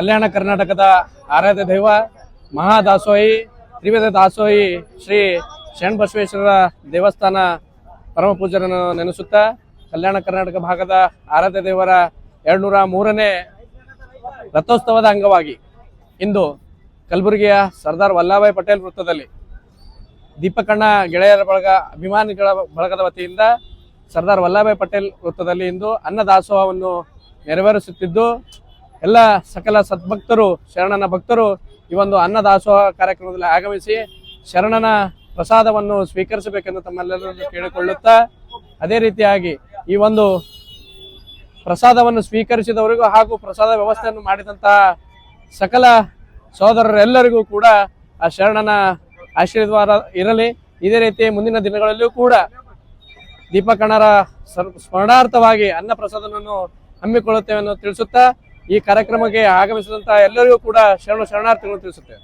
ಕಲ್ಯಾಣ ಕರ್ನಾಟಕದ ಆರಾಧ್ಯ ದೈವ ಮಹಾದಾಸೋಹಿ, ತ್ರಿವೇದ ದಾಸೋಹಿ ಶ್ರೀ ಶರಣಬಸವೇಶ್ವರ ದೇವಸ್ಥಾನ ಪರಮ ಪೂಜರನ್ನು ನೆನೆಸುತ್ತಾ ಕಲ್ಯಾಣ ಕರ್ನಾಟಕ ಭಾಗದ ಆರಾಧ್ಯ ದೇವರ ಎರಡ್ನೂರ ಮೂರನೇ ರಥೋತ್ಸವದ ಅಂಗವಾಗಿ ಇಂದು ಕಲಬುರಗಿಯ ಸರ್ದಾರ್ ವಲ್ಲಭಾಯಿ ಪಟೇಲ್ ವೃತ್ತದಲ್ಲಿ ದೀಪಕಣ್ಣ ಗೆಳೆಯರ ಬಳಗ, ಅಭಿಮಾನಿಗಳ ಬಳಗದ ವತಿಯಿಂದ ಸರ್ದಾರ್ ವಲ್ಲಭಾಯಿ ಪಟೇಲ್ ವೃತ್ತದಲ್ಲಿ ಇಂದು ಅನ್ನದಾಸೋಹವನ್ನು ನೆರವೇರಿಸುತ್ತಿದ್ದು ಎಲ್ಲ ಸಕಲ ಸದ್ಭಕ್ತರು, ಶರಣನ ಭಕ್ತರು ಈ ಒಂದು ಅನ್ನದಾಸೋಹ ಕಾರ್ಯಕ್ರಮದಲ್ಲಿ ಆಗಮಿಸಿ ಶರಣನ ಪ್ರಸಾದವನ್ನು ಸ್ವೀಕರಿಸಬೇಕೆಂದು ತಮ್ಮೆಲ್ಲರನ್ನು ಕೇಳಿಕೊಳ್ಳುತ್ತಾ ಅದೇ ರೀತಿಯಾಗಿ ಈ ಒಂದು ಪ್ರಸಾದವನ್ನು ಸ್ವೀಕರಿಸಿದವರಿಗೂ ಹಾಗೂ ಪ್ರಸಾದ ವ್ಯವಸ್ಥೆಯನ್ನು ಮಾಡಿದಂತಹ ಸಕಲ ಸಹೋದರರೆಲ್ಲರಿಗೂ ಕೂಡ ಆ ಶರಣನ ಆಶೀರ್ವಾದ ಇರಲಿ. ಇದೇ ರೀತಿ ಮುಂದಿನ ದಿನಗಳಲ್ಲಿಯೂ ಕೂಡ ದೀಪಕಣ್ಣರ ಸರ್- ಸ್ಮರಣಾರ್ಥವಾಗಿ ಅನ್ನ ಪ್ರಸಾದವನ್ನು ಹಮ್ಮಿಕೊಳ್ಳುತ್ತೇವೆ ತಿಳಿಸುತ್ತಾ ಈ ಕಾರ್ಯಕ್ರಮಕ್ಕೆ ಆಗಮಿಸಿದಂತಹ ಎಲ್ಲರಿಗೂ ಕೂಡ ಶರಣ ಶರಣಾರ್ಥಿಗಳು ತಿಳಿಸುತ್ತೇವೆ